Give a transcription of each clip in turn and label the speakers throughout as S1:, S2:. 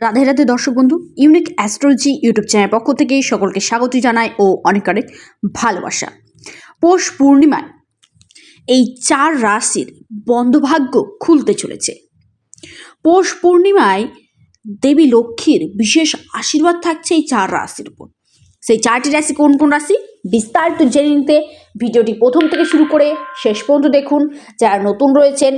S1: রাধে রাধে দর্শক বন্ধু unique astrology YouTube channel পক্ষ থেকে সকলকে স্বাগত জানায় ও অনেক অনেক ভালোবাসা। পৌষ পূর্ণিমায় এই চার রাশির বন্ধভাগ্য খুলতে চলেছে। পৌষ পূর্ণিমায় দেবী লক্ষ্মীর বিশেষ আশীর্বাদ থাকছে এই চার রাশির উপর। সেই চারটি রাশি কোন কোন রাশি? বিস্তারিত জেনে নিতে ভিডিওটি প্রথম থেকে শুরু করে শেষ পর্যন্ত দেখুন। যারা নতুন রয়েছেন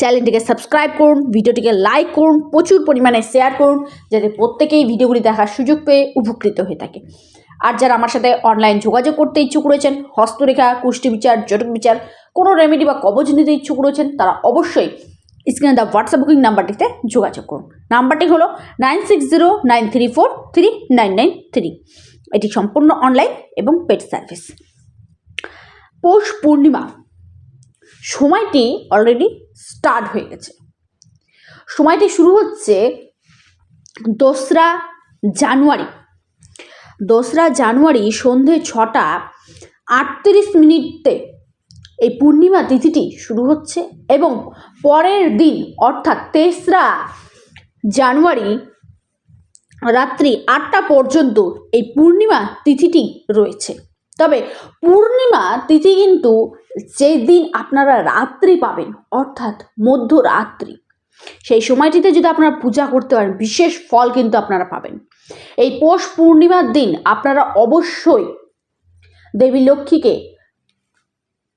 S1: চ্যানেলটিকে সাবস্ক্রাইব করুন, ভিডিওটিকে লাইক করুন, প্রচুর পরিমাণে শেয়ার করুন, যাতে প্রত্যেকেই ভিডিওগুলি দেখার সুযোগ পেয়ে উপকৃত হয়ে থাকে। আর যারা আমার সাথে অনলাইন যোগাযোগ করতে ইচ্ছুক রয়েছেন, হস্তরেখা, কুষ্টি বিচার, জটক বিচার, কোনো রেমেডি বা কবজ নিতে ইচ্ছুক রয়েছেন, তারা অবশ্যই স্ক্রিনে দেওয়া হোয়াটসঅ্যাপ বুকিং নাম্বারটিতে যোগাযোগ করুন। নাম্বারটি হলো nine six zero nine three four three nine nine three এটি সম্পূর্ণ অনলাইন এবং পেড সার্ভিস পৌষ পূর্ণিমা। সময়টি অলরেডি স্টার্ট হয়ে গেছে। সময়টি শুরু হচ্ছে দোসরা জানুয়ারি। দোসরা জানুয়ারি সন্ধে ছটা আটত্রিশ মিনিটে এই পূর্ণিমা তিথিটি শুরু হচ্ছে এবং পরের দিন অর্থাৎ তেসরা জানুয়ারি রাত্রি আটটা পর্যন্ত এই পূর্ণিমা তিথিটি রয়েছে। তবে পূর্ণিমা তিথি কিন্তু যেদিন আপনারা রাত্রি পাবেন, অর্থাৎ মধ্যরাত্রি, সেই সময়টিতে যদি আপনারা পূজা করতে পারেন, বিশেষ ফল কিন্তু আপনারা পাবেন। এই পৌষ পূর্ণিমার দিন আপনারা অবশ্যই দেবী লক্ষ্মীকে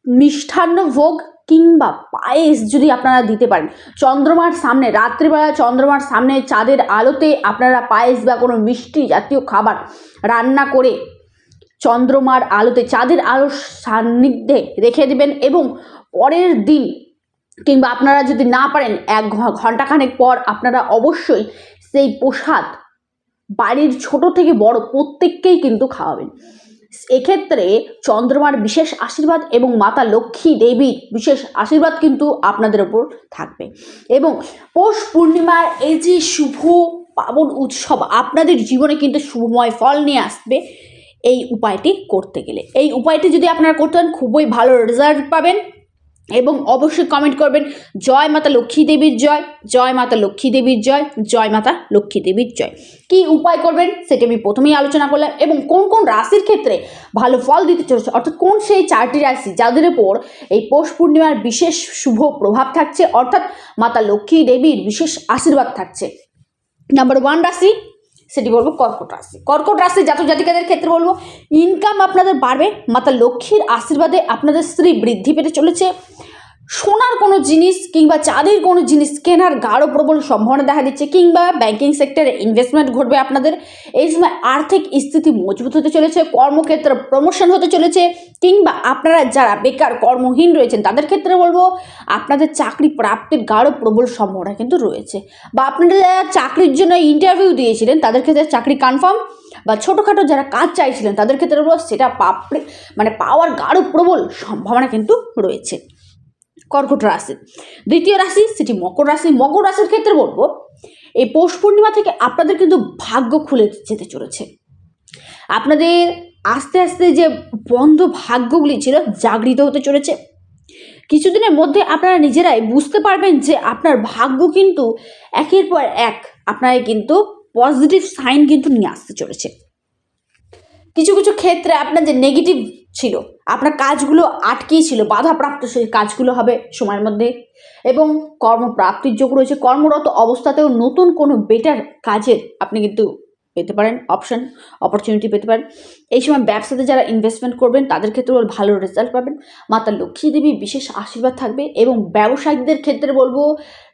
S1: মিষ্টান্ন ভোগ কিংবা পায়েস যদি আপনারা দিতে পারেন, চন্দ্রমার সামনে, রাত্রিবেলা চন্দ্রমার সামনে চাঁদের আলোতে আপনারা পায়েস বা কোনো মিষ্টি জাতীয় খাবার রান্না করে চন্দ্রমার আলোতে চাঁদের আলোর সান্নিধ্যে রেখে দেবেন এবং পরের দিন কিংবা আপনারা যদি না পারেন এক ঘন্টাখানেক পর আপনারা অবশ্যই সেই প্রসাদ বাড়ির ছোট থেকে বড় প্রত্যেককেই কিন্তু খাওয়াবেন। এক্ষেত্রে চন্দ্রমার বিশেষ আশীর্বাদ এবং মাতা লক্ষ্মী দেবীর বিশেষ আশীর্বাদ কিন্তু আপনাদের ওপর থাকবে। এবং পৌষ পূর্ণিমার এই যে শুভ পাবন উৎসব, আপনাদের জীবনে কিন্তু শুভময় ফল নিয়ে আসবে। এই উপায়টি করতে গেলে। এই উপায়টি যদি আপনারা করতে পারেন খুবই ভালো রেজাল্ট পাবেন এবং অবশ্যই কমেন্ট করবেন, জয় মাতা লক্ষ্মী দেবীর জয় জয় মাতা লক্ষ্মী দেবীর জয় জয় মাতা লক্ষ্মী দেবীর জয়। কি উপায় করবেন সেটি আমি প্রথমেই আলোচনা করলাম এবং কোন কোন রাশির ক্ষেত্রে ভালো ফল দিতে চলেছে, অর্থাৎ কোন সেই চারটি রাশি যাদের উপর এই পৌষ পূর্ণিমার বিশেষ শুভ প্রভাব থাকছে, অর্থাৎ মাতা লক্ষ্মী দেবীর বিশেষ আশীর্বাদ থাকছে। নাম্বার ওয়ান রাশি সেটি বলব কর্কট রাশি। কর্কট রাশি জাতক জাতিকাদের ক্ষেত্রে বলব ইনকাম আপনাদের বাড়বে, মাতা লক্ষ্মীর আশীর্বাদে আপনাদের স্ত্রী বৃদ্ধি পেতে চলেছে। সোনার কোনো জিনিস কিংবা চাঁদির কোনো জিনিস কেনার গাঢ় প্রবল সম্ভাবনা দেখা দিচ্ছে কিংবা ব্যাংকিং সেক্টরে ইনভেস্টমেন্ট ঘটবে আপনাদের। এই সময় আর্থিক স্থিতি মজবুত হতে চলেছে, কর্মক্ষেত্রে প্রমোশন হতে চলেছে কিংবা আপনারা যারা বেকার কর্মহীন রয়েছেন তাদের ক্ষেত্রে বলব আপনাদের চাকরি প্রাপ্তির গাঢ় প্রবল সম্ভাবনা কিন্তু রয়েছে। বা আপনারা যারা চাকরির জন্য ইন্টারভিউ দিয়েছিলেন তাদের ক্ষেত্রে চাকরি কনফার্ম বা ছোটোখাটো যারা কাজ চাইছিলেন তাদের ক্ষেত্রে বলব সেটা পাপড়ে মানে পাওয়ার গাঢ় প্রবল সম্ভাবনা কিন্তু রয়েছে। কর্কট রাশি। দ্বিতীয় রাশি সেটি মকর রাশি। মকর রাশির ক্ষেত্রে বলব, এই পৌষ পূর্ণিমা থেকে আপনাদের কিন্তু ভাগ্য খুলে যেতে চলেছে। আপনাদের আস্তে আস্তে যে বন্ধ ভাগ্যগুলি ছিল জাগৃত হতে চলেছে। কিছুদিনের মধ্যে আপনারা নিজেরাই বুঝতে পারবেন যে আপনার ভাগ্য কিন্তু একের পর এক আপনারা কিন্তু পজিটিভ সাইন কিন্তু নিয়ে আসতে চলেছে। কিছু কিছু ক্ষেত্রে আপনার যে নেগেটিভ ছিল আপনার কাজগুলো আটকেই ছিল, বাধাপ্রাপ্ত সেই কাজগুলো হবে সময়ের মধ্যে। এবং কর্মপ্রাপ্তির যোগ রয়েছে, কর্মরত অবস্থাতেও নতুন কোনো বেটার কাজের আপনি কিন্তু পেতে পারেন অপশন অপরচুনিটি পেতে পারেন। এই সময় ব্যবসাতে যারা ইনভেস্টমেন্ট করবেন, তাদের ক্ষেত্রেও ভালো রেজাল্ট পাবেন। মাতা লক্ষ্মী দেবী বিশেষ আশীর্বাদ থাকবে এবং ব্যবসায়ীদের ক্ষেত্রে বলব,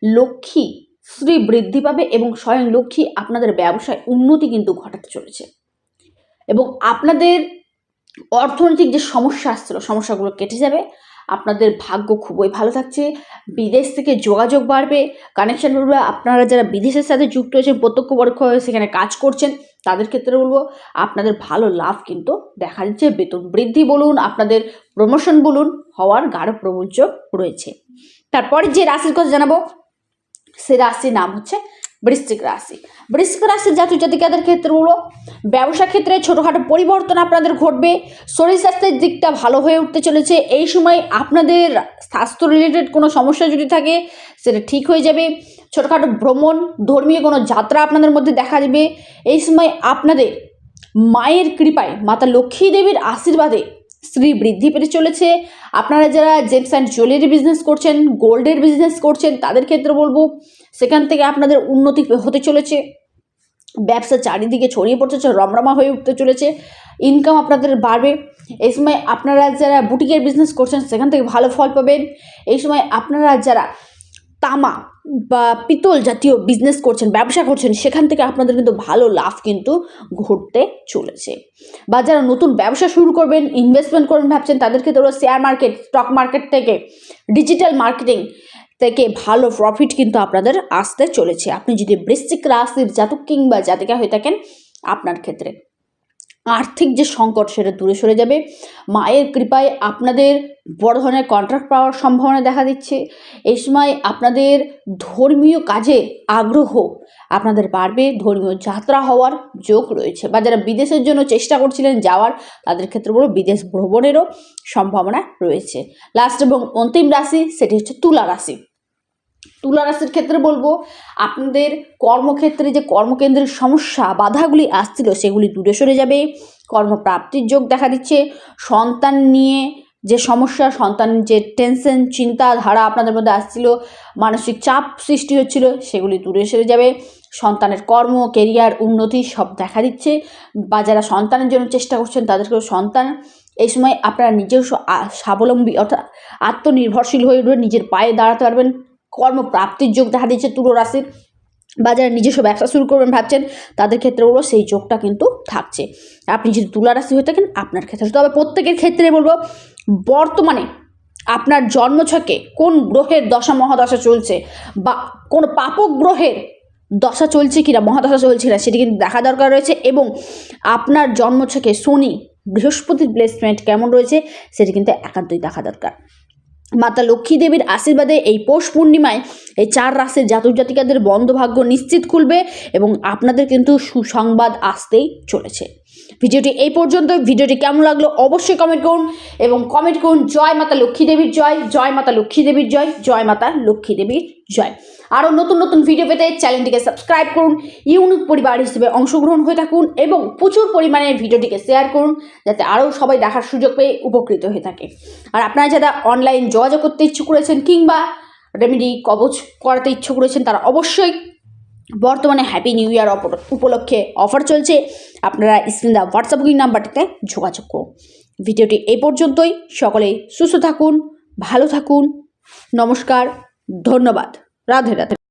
S1: লক্ষ্মী শ্রী বৃদ্ধি পাবে এবং স্বয়ং লক্ষ্মী আপনাদের ব্যবসায় উন্নতি কিন্তু ঘটাতে চলেছে। এবং আপনাদের অর্থনৈতিক যে সমস্যা আসছিল, সমস্যাগুলো কেটে যাবে। আপনাদের ভাগ্য খুবই ভালো থাকছে। বিদেশ থেকে যোগাযোগ বাড়বে। কানেকশন বাড়বে আপনারা যারা বিদেশের সাথে যুক্ত হয়েছেন, প্রত্যক্ষ পরোক্ষ হয়ে সেখানে কাজ করছেন, তাদের ক্ষেত্রে বলব, আপনাদের ভালো লাভ কিন্তু দেখা যাচ্ছে বেতন বৃদ্ধি বলুন, আপনাদের প্রমোশন বলুন, হওয়ার গাঢ় প্রবঞ্চ রয়েছে। তারপরে যে রাশির কথা জানাব সে রাশির নাম হচ্ছে বৃশ্চিক রাশি। বৃশ্চিক রাশির জাতীয় জাতিকাদের ক্ষেত্রগুলো ব্যবসা ক্ষেত্রে ছোটোখাটো পরিবর্তন আপনাদের ঘটবে, শরীর স্বাস্থ্যের দিকটা ভালো হয়ে উঠতে চলেছে, এই সময় আপনাদের স্বাস্থ্য রিলেটেড কোনো সমস্যা যদি থাকে, সেটা ঠিক হয়ে যাবে। ছোটোখাটো ভ্রমণ, ধর্মীয় কোনো যাত্রা আপনাদের মধ্যে দেখা দেবে, এই সময় আপনাদের মায়ের কৃপায়, মাতা লক্ষ্মী দেবীর আশীর্বাদে শ্রী বৃদ্ধি পেতে চলেছে। আপনারা যারা জেমস অ্যান্ড জুয়েলারি বিজনেস করছেন গোল্ডের বিজনেস করছেন, তাদের ক্ষেত্রে বলব, সেখান থেকে আপনাদের উন্নতি হতে চলেছে। ব্যবসা চারিদিকে ছড়িয়ে পড়তে রমরমা হয়ে উঠতে চলেছে ইনকাম আপনাদের বাড়বে। এই সময় আপনারা যারা বুটিকের বিজনেস করছেন, সেখান থেকে ভালো ফল পাবেন। এই সময় আপনারা যারা তামা বা পিতল জাতীয় বিজনেস করছেন, ব্যবসা করছেন, সেখান থেকে আপনাদের কিন্তু ভালো লাভ কিন্তু ঘটতে চলেছে। বা যারা নতুন ব্যবসা শুরু করবেন ইনভেস্টমেন্ট করবেন ভাবছেন তাদের ক্ষেত্রে হলো শেয়ার মার্কেট স্টক মার্কেট থেকে ডিজিটাল মার্কেটিং থেকে ভালো প্রফিট কিন্তু আপনাদের আসতে চলেছে। আপনি যদি বৃশ্চিক রাশির জাতক কিংবা জাতিকা হয়ে থাকেন, আপনার ক্ষেত্রে। আর্থিক যে সংকট সেটা দূরে সরে যাবে। মায়ের কৃপায় আপনাদের বড় ধরনের কন্ট্রাক্ট পাওয়ার সম্ভাবনা দেখা দিচ্ছে। এই সময় আপনাদের ধর্মীয় কাজে আগ্রহ আপনাদের বাড়বে। ধর্মীয় যাত্রা হওয়ার যোগ রয়েছে। বা যারা বিদেশের জন্য চেষ্টা করছিলেন যাওয়ার, তাদের ক্ষেত্রে বড় বিদেশ ভ্রমণেরও সম্ভাবনা রয়েছে। লাস্ট এবং অন্তিম রাশি, সেটি হচ্ছে তুলা রাশি। তুলা রাশির ক্ষেত্রে বলব, আপনাদের কর্মক্ষেত্রে যে কর্মকেন্দ্রের সমস্যা, বাধাগুলি আসছিল, সেগুলি দূরে সরে যাবে। কর্মপ্রাপ্তির যোগ দেখা দিচ্ছে। সন্তান নিয়ে যে সমস্যা, সন্তান যে টেনশন চিন্তাধারা আপনাদের মধ্যে আসছিল, মানসিক চাপ সৃষ্টি হচ্ছিল, সেগুলি দূরে সরে যাবে। সন্তানের কর্ম কেরিয়ার উন্নতি সব দেখা দিচ্ছে। বা যারা সন্তানের জন্য চেষ্টা করছেন, তাদেরকেও সন্তান এই সময় আপনারা নিজস্ব স্বাবলম্বী অর্থাৎ আত্মনির্ভরশীল হয়ে উঠবে নিজের পায়ে দাঁড়াতে পারবেন। কর্মপ্রাপ্তির যোগ দেখা দিচ্ছে তুলো রাশির বা যারা নিজস্ব ব্যবসা শুরু করবেন ভাবছেন, তাদের ক্ষেত্রেও সেই যোগটা কিন্তু থাকছে। আপনি যদি তুলা রাশি হয়ে থাকেন, আপনার ক্ষেত্রে তবে প্রত্যেকের ক্ষেত্রে বলব, বর্তমানে আপনার জন্মছকে কোন গ্রহের দশা মহাদশা চলছে বা কোন পাপক গ্রহের দশা চলছে কিনা, মহাদশা চলছে কিনা, সেটি কিন্তু দেখা দরকার রয়েছে এবং আপনার জন্মছকে শনি বৃহস্পতির প্লেসমেন্ট কেমন রয়েছে, সেটি কিন্তু একান্তই দেখা দরকার। মাতা লক্ষ্মী দেবীর আশীর্বাদে এই পৌষ পূর্ণিমায় এই চার রাশির জাতক জাতিকাদের বন্ধভাগ্য নিশ্চিত খুলবে এবং আপনাদের কিন্তু সুসংবাদ আসতেই চলেছে। ভিডিওটি এই পর্যন্ত ভিডিওটি কেমন লাগল অবশ্যই কমেন্ট করুন এবং কমেন্ট করুন, জয় মাতা লক্ষ্মী দেবীর জয় জয় মাতা লক্ষ্মী দেবীর জয় জয় মাতা লক্ষ্মী দেবীর জয়। আরও নতুন নতুন ভিডিও পেতে চ্যানেলটিকে সাবস্ক্রাইব করুন ইউনিক পরিবার হিসেবে অংশগ্রহণ হয়ে থাকুন এবং প্রচুর পরিমাণে ভিডিওটিকে শেয়ার করুন, যাতে আরও সবাই দেখার সুযোগ পেয়ে উপকৃত হয়ে থাকে। আর আপনারা যারা অনলাইন যোগাযোগ করতে ইচ্ছুক করেছেন কিংবা রেমেডি কবচ করাতে ইচ্ছুক করেছেন তারা অবশ্যই বর্তমানে হ্যাপি নিউ ইয়ার উপলক্ষে অফার চলছে। আপনারা স্ক্রিন দা হোয়াটসঅ্যাপ বুকিং নাম্বারটিতে যোগাযোগ করুন। ভিডিওটি এই পর্যন্তই। সকলেই সুস্থ থাকুন, ভালো থাকুন। নমস্কার, ধন্যবাদ। রাধে রাধে।